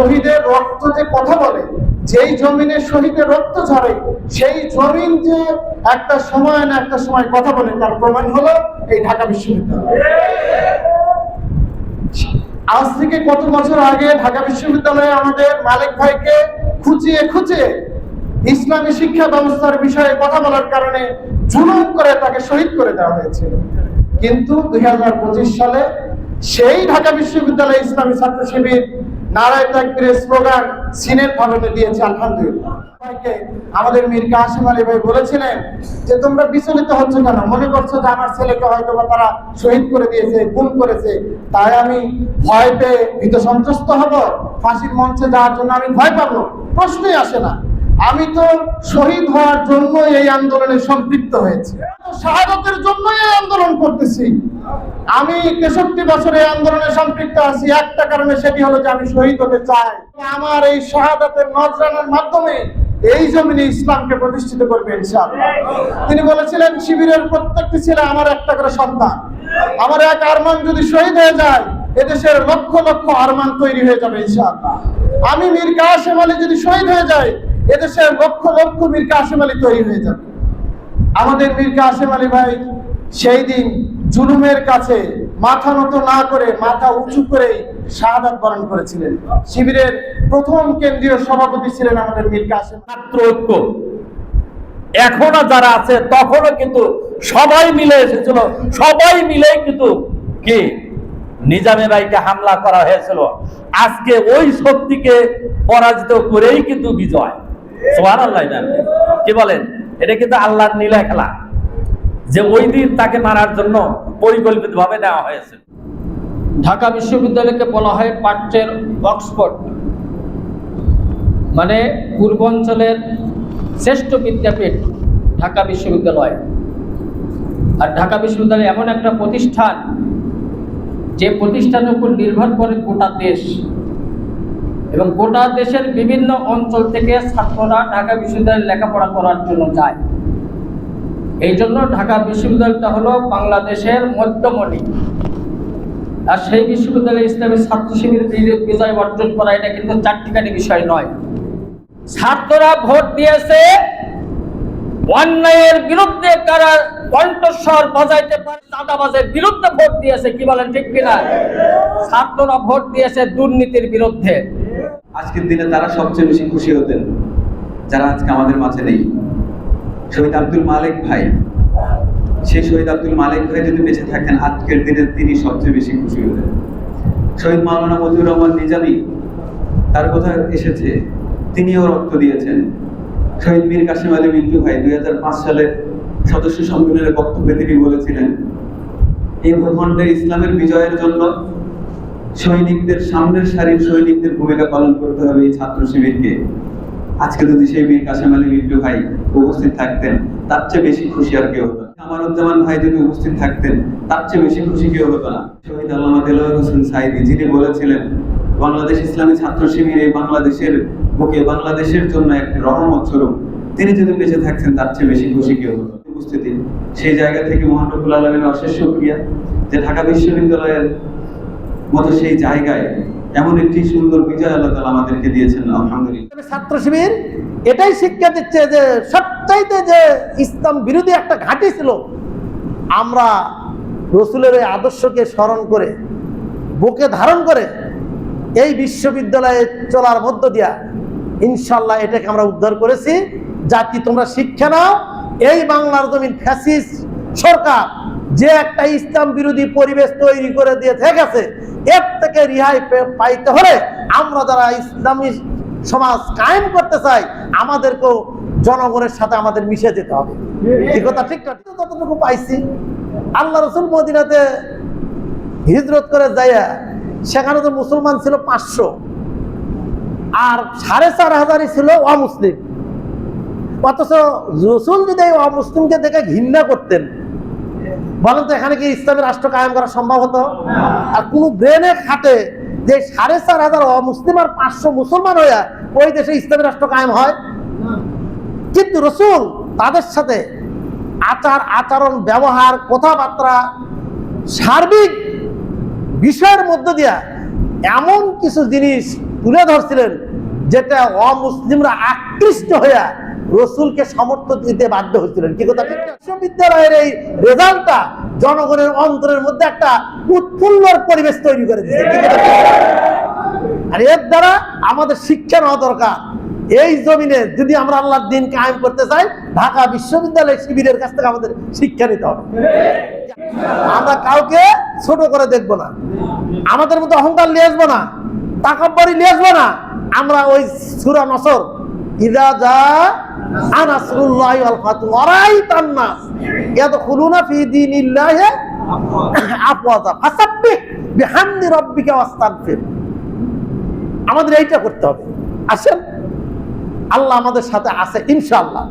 শহীদের রক্ত যে কথা বলে, যেই জমিনে শহীদের রক্ত ঝরে, সেই জমিন যে একটা সময় না একটা সময় কথা বলে, তার প্রমাণ হলো এই ঢাকা বিশ্ববিদ্যালয়। আজ থেকে কত বছর আগে ঢাকা বিশ্ববিদ্যালয়ে আমাদের মালিক ভাইকে খুঁচিয়ে খুঁচিয়ে ইসলামী শিক্ষা ব্যবস্থার বিষয়ে কথা বলার কারণে জুলুম করে তাকে শহীদ করে দেওয়া হয়েছিল কিন্তু দুই হাজার পঁচিশ সালে সেই ঢাকা বিশ্ববিদ্যালয়ে ইসলামী ছাত্র শিবির নারায় তাকবীরের স্লোগান সিনের ভবনে দিয়েছে আলহামদুলিল্লাহ। আমাদের মীর কাশিম আলী ভাই বলেছিলেন যে তোমরা বিচলিত হচ্ছে কেন? মনে করছ যে আমার ছেলেকে হয়তো বা তারা শহীদ করে দিয়েছে, খুন করেছে। তাই আমি ভয় পেয়ে ভীত সন্ত্রস্ত হব, ফাঁসির মঞ্চে যাওয়ার জন্য আমি ভয় পাবো। প্রশ্নই আসে না। আমি তো শহীদ হওয়ার জন্য এই আন্দোলনে সম্পৃক্ত হয়েছি। শাহাদতের জন্য এই আন্দোলন করতেছি। আমি তেষট্টি বছরে আন্দোলনে সম্পৃক্ত আছি। একটা কারণে সেটি হলো যে আমি শহীদ হতে চাই। আমার এই শাহাদাতের নজরানার মাধ্যমে এই জমিনে ইসলামকে প্রতিষ্ঠিত করবে ইনশাআল্লাহ। তিনি বলেছিলেন, শিবিরের প্রত্যেকটি ছেলে আমার একটা করে সন্তান। আমার এক আরমান যদি শহীদ হয়ে যায়, এদেশের লক্ষ লক্ষ আরমান তৈরি হয়ে যাবে ইনশাআল্লাহ। আমি মীর কাসেম আলী যদি শহীদ হয়ে যায় এদেশের লক্ষ লক্ষ মীর কাসেম আলী তৈরি হয়ে যাবে। আমাদের মীর কাসেম আলী ভাই সেই দিন জুলুমের কাছে মাথা নত না করে মাথা উঁচু করেই শাহাদাত বরণ করেছিলেন। শিবিরের প্রথম কেন্দ্রীয় সভাপতি ছিলেন আমাদের মীর কাসেম। ছাত্র ঐক্য। এখনও যারা আছে, তখনও কিন্তু সবাই মিলে এসেছিল। সবাই মিলেই কিন্তু কি? নিজামে ভাইকে হামলা করা হয়েছিল। আজকে ওই শক্তিকে পরাজিত করেই কিন্তু বিজয়। কি বলেন? এটা কিন্তু আল্লাহর নীলা খেলা। যে ওই দিন তাকে মারার জন্য পরিকল্পিতভাবে নেওয়া হয়েছে। ঢাকা বিশ্ববিদ্যালয়কে বলা হয় পাঠ্যের অক্সফোর্ড। মানে পূর্বাঞ্চলের শ্রেষ্ঠ বিদ্যাপীঠ ঢাকা বিশ্ববিদ্যালয়। আর ঢাকা বিশ্ববিদ্যালয় এমন একটা প্রতিষ্ঠান, যে প্রতিষ্ঠানের উপর নির্ভর করে গোটা দেশ। এবং গোটা দেশের বিভিন্ন অঞ্চল থেকে ছাত্ররা ঢাকা বিশ্ববিদ্যালয়ে লেখাপড়া করার জন্য যায়। এই জন্য ঢাকা বিশ্ববিদ্যালয়টা হলো বাংলাদেশের মধ্যমণি। আর সেই বিশ্ববিদ্যালয়ে ইসলামী ছাত্র শিবির বিজয় অর্জন করা এটা কিন্তু চারটিখানি বিষয় নয়। ছাত্ররা ভোট দিয়েছে, অন্যায়ের বিরুদ্ধে কারা কণ্ঠস্বর বাজাইতে পারে, চাঁদাবাজের বিরুদ্ধে ভোট দিয়েছে, কি বলেন ঠিক কিনা? ছাত্ররা ভোট দিয়েছে দুর্নীতির বিরুদ্ধে। আজকের দিনে তারা সবচেয়ে বেশি খুশি হতেন, যারা আজকে আমাদের মাঝে নেই। শহীদ আব্দুল মালিক ভাই, সেই শহীদ আব্দুল মালিক ভাই যদি বেঁচে থাকেন, আজকের দিনে তিনি সবচেয়ে বেশি খুশি হতেন। শহীদ মাওলানা মজিবুর রহমান নিজামী, তার কথা এসেছে, তিনিও রক্ত দিয়েছেন। শহীদ মীর কাসিম আলী মিন্টু ভাই, দুই হাজার পাঁচ সালে সদস্য সম্মেলনের বক্তব্যে তিনি বলেছিলেন, এই ভূখণ্ডে ইসলামের বিজয়ের জন্য সৈনিকদের, সামনের সারির সৈনিকদের ভূমিকা পালন করতে হবে এই ছাত্র শিবিরকে। আজকে যদি সেই মীর কাসেম আলী মিন্টু ভাই উপস্থিত থাকতেন, তার চেয়ে বেশি খুশি আর কেউ হতো না। আমারুজ্জামান ভাই যদি উপস্থিত থাকতেন, তার চেয়ে বেশি খুশি কেউ হতো না। শহীদ আল্লামা দেলোয়ার হোসেন সাইদি যিনি বলেছিলেন, বাংলাদেশ ইসলামী ছাত্র শিবির এই বাংলাদেশের বুকে, বাংলাদেশের জন্য একটি রহমত স্বরূপ। তিনি যদি বেঁচে থাকতেন, তার চেয়ে বেশি খুশি কেউ হতো উপস্থিতি। সেই জায়গা থেকে মহানবুল আলমের অশেষ সুক্রিয়া যে ঢাকা বিশ্ববিদ্যালয়ের মতো সেই জায়গায় এমন একটি সুন্দর বিজয় আল্লাহ তালা আমাদেরকে দিয়েছেন, আলহামদুলিল্লাহ। ছাত্র শিবির, এটাই শিক্ষা দিচ্ছে যে সবচাইতে যে ইসলাম বিরোধী একটা ঘাঁটি ছিল, আমরা রসুলের ওই আদর্শকে স্মরণ করে, বুকে ধারণ করে এই বিশ্ববিদ্যালয়ে চলার মধ্য দিয়া ইনশাল্লাহ এটাকে আমরা উদ্ধার করেছি। জাতি, তোমরা শিক্ষা নাও। এই বাংলার জমিন ফ্যাসিস সরকার যে একটা ইসলাম বিরোধী পরিবেশ তৈরি করে দিয়ে গেছে এর থেকে রিহাই পাইতে হলে আমরা যারা ইসলামী সমাজ কায়েম করতে চাই, আমাদেরকেও জনগণের সাথে আমাদের মিশে যেতে হবে। এই কথা, ঠিক ততটুকু পাইছি? আল্লাহ রসুল মদিনাতে হিজরত করে যাইয়া, সেখানে তো মুসলমান ছিল পাঁচশো। আর সাড়ে চার হাজারই ছিল অমুসলিম। অথচ রসুল যদি অমুসলিমকে দেখে ঘৃণা করতেন বলেন তো এখানে কি ইসলামের রাষ্ট্র কায়েম করা সম্ভব হতো? আর কোন ব্রেনে খাটে যে সাড়ে চার হাজার অমুসলিম আর পাঁচশো মুসলমান হইয়া ওই দেশে ইসলামী রাষ্ট্র কায়েম হয়? কিন্তু রসুল তাদের সাথে আচার, আচরণ, ব্যবহার, কথাবার্তা, সার্বিক বিষয়ের মধ্য দিয়া এমন কিছু জিনিস তুলে ধরছিলেন যেটা অমুসলিমরা আকৃষ্ট হইয়া রসুলকে সমর্থন দিতে বাধ্য হয়েছিলেন। কি কথা? বিশ্ববিদ্যালয়ের এই রেজাল্টটা জনগণের অন্তরের মধ্যে একটা উৎফুল্লর পরিবেশ তৈরি করে দিয়েছে? আর এর দ্বারা আমাদের শিক্ষা নেওয়া দরকার। এই জমিনে যদি আমরা আল্লাহর দিন কায়েম করতে চাই, ঢাকা বিশ্ববিদ্যালয় শিবিরের কাছ থেকে আমাদের শিক্ষা নিতে হবে। আমরা কাউকে ছোট করে দেখব না। আমাদের মতো অহংকার নিয়ে আসব না। টাকা তাকাব্বারি নিয়ে আসব না। আমরা ওই সুরা নসর, ইদা যা আনাসরুল্লাহ আল ফাতু না নাস, ইয়াদখুলুনা ফি আফওয়াজা, ফাসাব্বিহ বিহামদি রাব্বিকা ওয়াস্তাগফির। আমাদের এইটা করতে হবে। আসেন, আল্লাহ আমাদের সাথে আছে, ইনশাআল্লাহ।